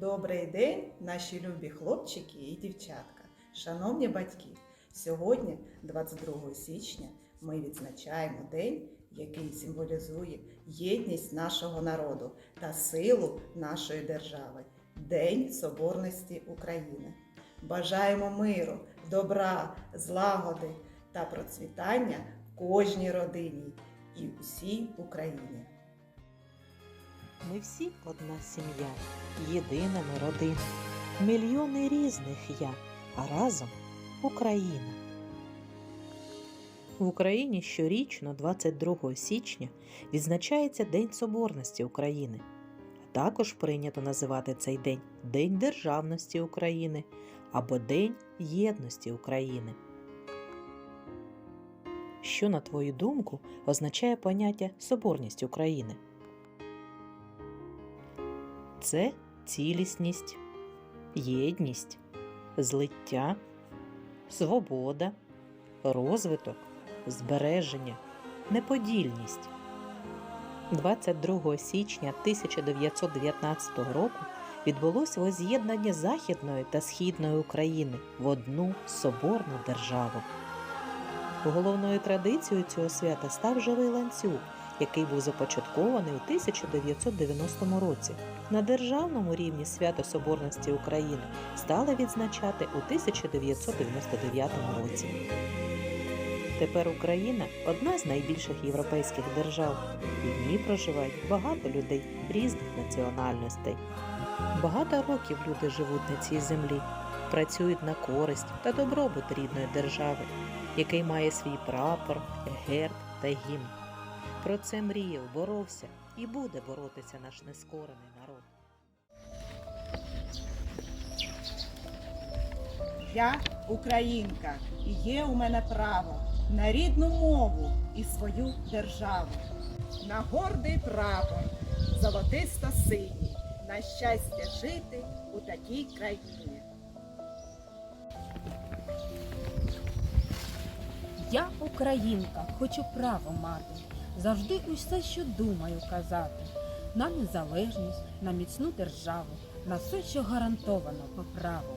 Добрий день, наші любі хлопчики і дівчатка, шановні батьки. Сьогодні, 22 січня, ми відзначаємо день, який символізує єдність нашого народу та силу нашої держави День Соборності України. Бажаємо миру, добра, злагоди та процвітання кожній родині і всій Україні. Ми всі одна сім'я, єдина ми родина, мільйони різних я, а разом Україна. В Україні щорічно, 22 січня, відзначається День Соборності України. Також прийнято називати цей день День Державності України або День Єдності України. Що, на твою думку, означає поняття Соборність України? Це цілісність, єдність, злиття, свобода, розвиток, збереження, неподільність. 22 січня 1919 року відбулось воз'єднання Західної та Східної України в одну соборну державу. Головною традицією цього свята став живий ланцюг, який був започаткований у 1990 році. На державному рівні свято Соборності України стали відзначати у 1999 році. Тепер Україна одна з найбільших європейських держав, і в ній проживають багато людей різних національностей. Багато років люди живуть на цій землі, працюють на користь та добробут рідної держави, який має свій прапор, герб та гімн. Про це мріяв, боровся і буде боротися наш нескорений народ. Я українка, і є у мене право на рідну мову і свою державу, на гордий прапор, золотисто синій, на щастя жити у такій країні. Я українка, хочу право мати, завжди усе, що думаю казати, на незалежність, на міцну державу, на все, що гарантовано по праву.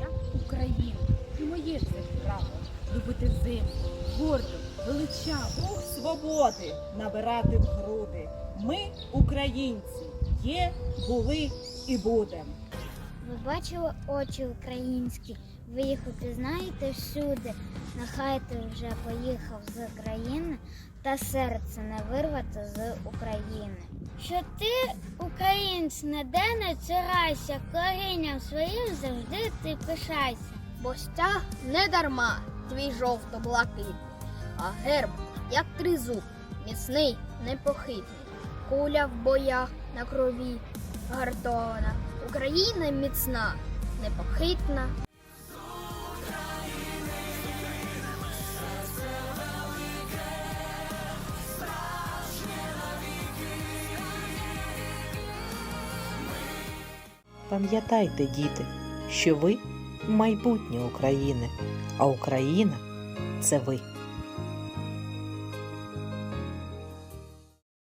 Я Україна, і моє це право любити землю, гордо, величаво. Дух свободи набирати в груди. Ми, українці, є, були і будем. Ви бачили очі українські, ви їх упізнаєте всюди. Нехай ти вже поїхав з країни, та серце не вирвати з України. Що ти, українець, ніде не цурайся, корінням своїм завжди ти пишайся. Бо стяг не дарма, твій жовто-блакитний, а герб, як тризуб, міцний, непохитний. Куля в боях на крові гартована. Україна міцна, непохитна. Пам'ятайте, діти, що ви майбутнє України, а Україна це ви.